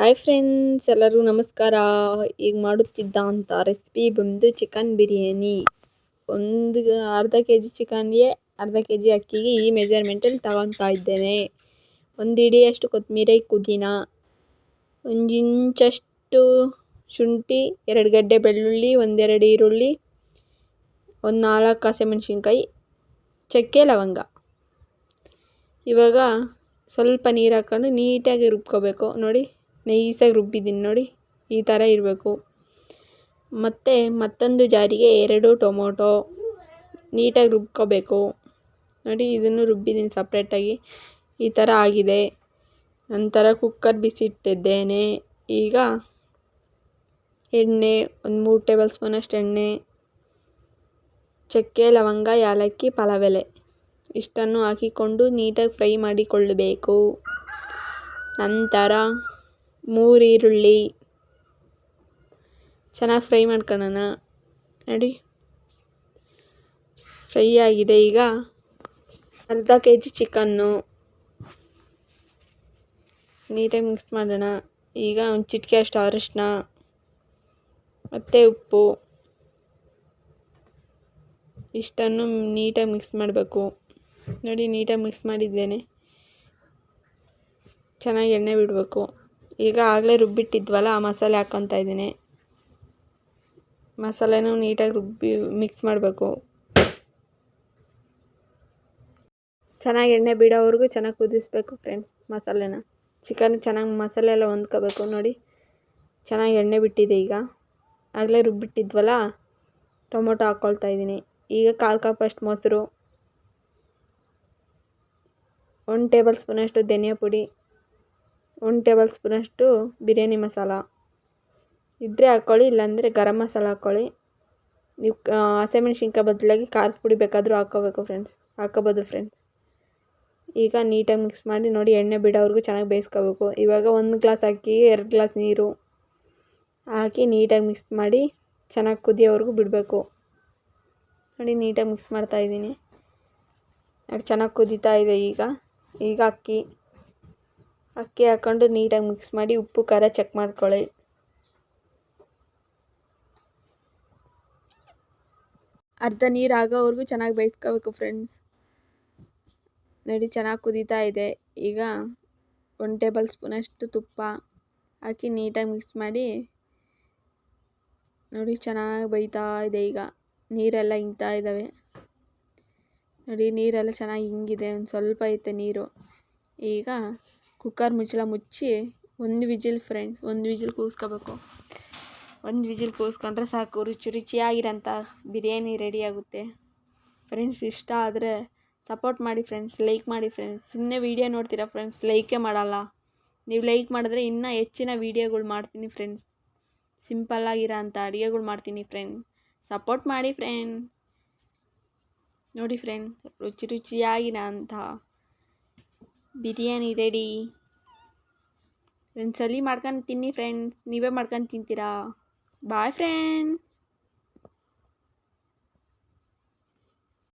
Hi friends ಎಲ್ಲರೂ ನಮಸ್ಕಾರ. ಈಗ ಮಾಡುತ್ತಿದ್ದ ಅಂತ ರೆಸಿಪಿ ಬಂದು ಚಿಕನ್ ಬಿರಿಯಾನಿ. ಒಂದು ಅರ್ಧ ಕೆ ಜಿ ಚಿಕನ್ಗೆ ಅರ್ಧ ಕೆ ಜಿ ಅಕ್ಕಿಗೆ ಈ ಮೆಜರ್ಮೆಂಟಲ್ಲಿ ತಗೊತಾ ಇದ್ದೇನೆ. ಒಂದು ಇಡಿಯಷ್ಟು ಕೊತ್ತಂಬರಿ ಕುದಿನ ಒಂದು ಇಂಚಷ್ಟು ಶುಂಠಿ, ಎರಡು ಗಡ್ಡೆ ಬೆಳ್ಳುಳ್ಳಿ, ಒಂದೆರಡು ಈರುಳ್ಳಿ, ಒಂದು ನಾಲ್ಕು ಹಸಿಮೆಣ್ಸಿನ್ಕಾಯಿ, ಚಕ್ಕೆ ಲವಂಗ. ಇವಾಗ ಸ್ವಲ್ಪ ನೀರು ಹಾಕ್ಕೊಂಡು ನೀಟಾಗಿ ರುಬ್ಕೋಬೇಕು. ನೋಡಿ. ನೈಸಾಗಿ ರುಬ್ಬಿದ್ದೀನಿ ನೋಡಿ, ಈ ಥರ ಇರಬೇಕು. ಮತ್ತು ಮತ್ತೊಂದು ಜಾರಿಗೆ ಎರಡು ಟೊಮೊಟೊ ನೀಟಾಗಿ ರುಬ್ಕೋಬೇಕು. ನೋಡಿ, ಇದನ್ನು ರುಬ್ಬಿದ್ದೀನಿ ಸಪ್ರೇಟಾಗಿ ಈ ಥರ ಆಗಿದೆ. ನಂತರ ಕುಕ್ಕರ್ ಬಿಸಿಟ್ಟಿದ್ದೇನೆ. ಈಗ ಎಣ್ಣೆ, ಒಂದು ಮೂರು ಟೇಬಲ್ ಸ್ಪೂನಷ್ಟು ಎಣ್ಣೆ, ಚಕ್ಕೆ, ಲವಂಗ, ಯಾಲಕ್ಕಿ, ಪಲಾವೆಲೆ. ಇಷ್ಟನ್ನು ಹಾಕಿಕೊಂಡು ನೀಟಾಗಿ ಫ್ರೈ ಮಾಡಿಕೊಳ್ಳಬೇಕು. ನಂತರ ಮೂರು ಈರುಳ್ಳಿ ಚೆನ್ನಾಗಿ ಫ್ರೈ ಮಾಡ್ಕೊಳ್ಳೋಣ. ನೋಡಿ. ಫ್ರೈ ಆಗಿದೆ ಈಗ. ಅರ್ಧ ಕೆ ಜಿ ಚಿಕನ್ನು ನೀಟಾಗಿ ಮಿಕ್ಸ್ ಮಾಡೋಣ. ಈಗ ಒಂದು ಚಿಟಿಕೆ ಅಷ್ಟು ಅರಿಶಿನ ಮತ್ತು ಉಪ್ಪು. ಇಷ್ಟನ್ನು ನೀಟಾಗಿ ಮಿಕ್ಸ್ ಮಾಡಬೇಕು. ನೋಡಿ, ನೀಟಾಗಿ ಮಿಕ್ಸ್ ಮಾಡಿದ್ದೇನೆ. ಚೆನ್ನಾಗಿ ಎಣ್ಣೆ ಬಿಡಬೇಕು. ಈಗ ಆಗಲೇ ರುಬ್ಬಿಟ್ಟಿದ್ವಲ್ಲ, ಆ ಮಸಾಲೆ ಹಾಕ್ಕೊತಾ ಇದ್ದೀನಿ. ಮಸಾಲೆನೂ ನೀಟಾಗಿ ರುಬ್ಬಿ ಮಿಕ್ಸ್ ಮಾಡಬೇಕು. ಚೆನ್ನಾಗಿ ಎಣ್ಣೆ ಬಿಡೋವರೆಗೂ ಚೆನ್ನಾಗಿ ಕುದಿಸ್ಬೇಕು ಫ್ರೆಂಡ್ಸ್ ಮಸಾಲೆನ. ಚಿಕನ್ ಚೆನ್ನಾಗಿ ಮಸಾಲೆ ಎಲ್ಲ ಹೊಂದ್ಕೋಬೇಕು ನೋಡಿ. ಚೆನ್ನಾಗಿ ಎಣ್ಣೆ ಬಿಟ್ಟಿದೆ ಈಗ. ಆಗಲೇ ರುಬ್ಬಿಟ್ಟಿದ್ವಲ್ಲ, ಟೊಮೊಟೊ ಹಾಕ್ಕೊಳ್ತಾ ಇದ್ದೀನಿ. ಈಗ ಕಾಲು ಕಪ್ಪಷ್ಟು ಮೊಸರು. ಒಂದು ಟೇಬಲ್ ಸ್ಪೂನಷ್ಟು ಧನಿಯಾ ಪುಡಿ. ಒಂದು ಟೇಬಲ್ ಸ್ಪೂನಷ್ಟು ಬಿರಿಯಾನಿ ಮಸಾಲ. ಇದ್ದರೆ ಹಾಕ್ಕೊಳ್ಳಿ ಇಲ್ಲಾಂದರೆ ಗರಂ ಮಸಾಲ ಹಾಕ್ಕೊಳ್ಳಿ ನೀವು ಹಸಿಮೆಣ್ಸಿನ್ಕಾಯಿ ಬದಲಾಗಿ ಖಾರದ ಪುಡಿ ಬೇಕಾದರೂ ಹಾಕ್ಕೋಬೇಕು ಫ್ರೆಂಡ್ಸ್ ಹಾಕ್ಕೋಬೋದು ಫ್ರೆಂಡ್ಸ್ ಈಗ ನೀಟಾಗಿ ಮಿಕ್ಸ್ ಮಾಡಿ ನೋಡಿ ಎಣ್ಣೆ ಬಿಡೋವ್ರಿಗೂ ಚೆನ್ನಾಗಿ ಬೇಯಿಸ್ಕೋಬೇಕು. ಇವಾಗ ಒಂದು ಗ್ಲಾಸ್ ಅಕ್ಕಿ ಎರಡು ಗ್ಲಾಸ್ ನೀರು ಹಾಕಿ ನೀಟಾಗಿ ಮಿಕ್ಸ್ ಮಾಡಿ ಚೆನ್ನಾಗಿ ಕುದಿಯೋವರೆಗೂ ಬಿಡಬೇಕು. ನೋಡಿ ನೀಟಾಗಿ ಮಿಕ್ಸ್ ಮಾಡ್ತಾಯಿದ್ದೀನಿ ಅದು ಚೆನ್ನಾಗಿ ಕುದೀತಾ ಇದೆ ಈಗ. ಈಗ ಅಕ್ಕಿ ಅಕ್ಕಿ ಹಾಕ್ಕೊಂಡು ನೀಟಾಗಿ ಮಿಕ್ಸ್ ಮಾಡಿ ಉಪ್ಪು, ಖಾರ ಚೆಕ್ ಮಾಡ್ಕೊಳ್ಳಿ. ಅರ್ಧ ನೀರು ಆಗೋವರೆಗೂ ಚೆನ್ನಾಗಿ ಬೇಯಿಸ್ಕೋಬೇಕು ಫ್ರೆಂಡ್ಸ್ ನೋಡಿ ಚೆನ್ನಾಗಿ ಕುದೀತಾ ಇದೆ. ಈಗ ಒಂದು ಟೇಬಲ್ ಸ್ಪೂನಷ್ಟು ತುಪ್ಪ ಹಾಕಿ ನೀಟಾಗಿ ಮಿಕ್ಸ್ ಮಾಡಿ ನೋಡಿ ಚೆನ್ನಾಗಿ ಬೇಯ್ತಾ ಇದೆ ಈಗ. ನೀರೆಲ್ಲ ಹಿಂಗ್ತಾ ಇದ್ದಾವೆ ನೋಡಿ ನೀರೆಲ್ಲ ಚೆನ್ನಾಗಿ ಹಿಂಗಿದೆ ಒಂದು ಸ್ವಲ್ಪ ಐತೆ ನೀರು. ಈಗ ಕುಕ್ಕರ್ ಮುಚ್ಚಳ ಮುಚ್ಚಿ ಒಂದು ವಿಜಿಲ್ ಫ್ರೆಂಡ್ಸ್, ಒಂದು ವಿಜಿಲ್ ಕೂಗಿಸ್ಕೋಬೇಕು. ಒಂದು ವಿಜಿಲ್ ಕೂಸ್ಕೊಂಡ್ರೆ ಸಾಕು, ರುಚಿ ರುಚಿಯಾಗಿರೋಂಥ ಬಿರಿಯಾನಿ ರೆಡಿಯಾಗುತ್ತೆ ಫ್ರೆಂಡ್ಸ್ ಇಷ್ಟ ಆದರೆ ಸಪೋರ್ಟ್ ಮಾಡಿ ಫ್ರೆಂಡ್ಸ್ ಲೈಕ್ ಮಾಡಿ ಫ್ರೆಂಡ್ಸ್ ಸುಮ್ಮನೆ ವೀಡಿಯೋ ನೋಡ್ತೀರಾ ಫ್ರೆಂಡ್ಸ್ ಲೈಕೇ ಮಾಡಲ್ಲ. ನೀವು ಲೈಕ್ ಮಾಡಿದ್ರೆ ಇನ್ನೂ ಹೆಚ್ಚಿನ ವೀಡಿಯೋಗಳು ಮಾಡ್ತೀನಿ ಫ್ರೆಂಡ್ಸ್ ಸಿಂಪಲ್ಲಾಗಿರೋ ಅಂಥ ಅಡುಗೆಗಳು ಮಾಡ್ತೀನಿ ಫ್ರೆಂಡ್ ಸಪೋರ್ಟ್ ಮಾಡಿ ಫ್ರೆಂಡ್ ನೋಡಿ ಫ್ರೆಂಡ್ ರುಚಿ ರುಚಿಯಾಗಿರೋ ಅಂಥ ಬಿರಿಯಾನಿ ರೆಡಿ ಒಂದ್ಸಲಿ ಮಾಡ್ಕೊಂಡು ತಿನ್ನಿ ಫ್ರೆಂಡ್ಸ್ ನೀವೇ ಮಾಡ್ಕೊಂಡು ತಿಂತೀರಾ? Bye friends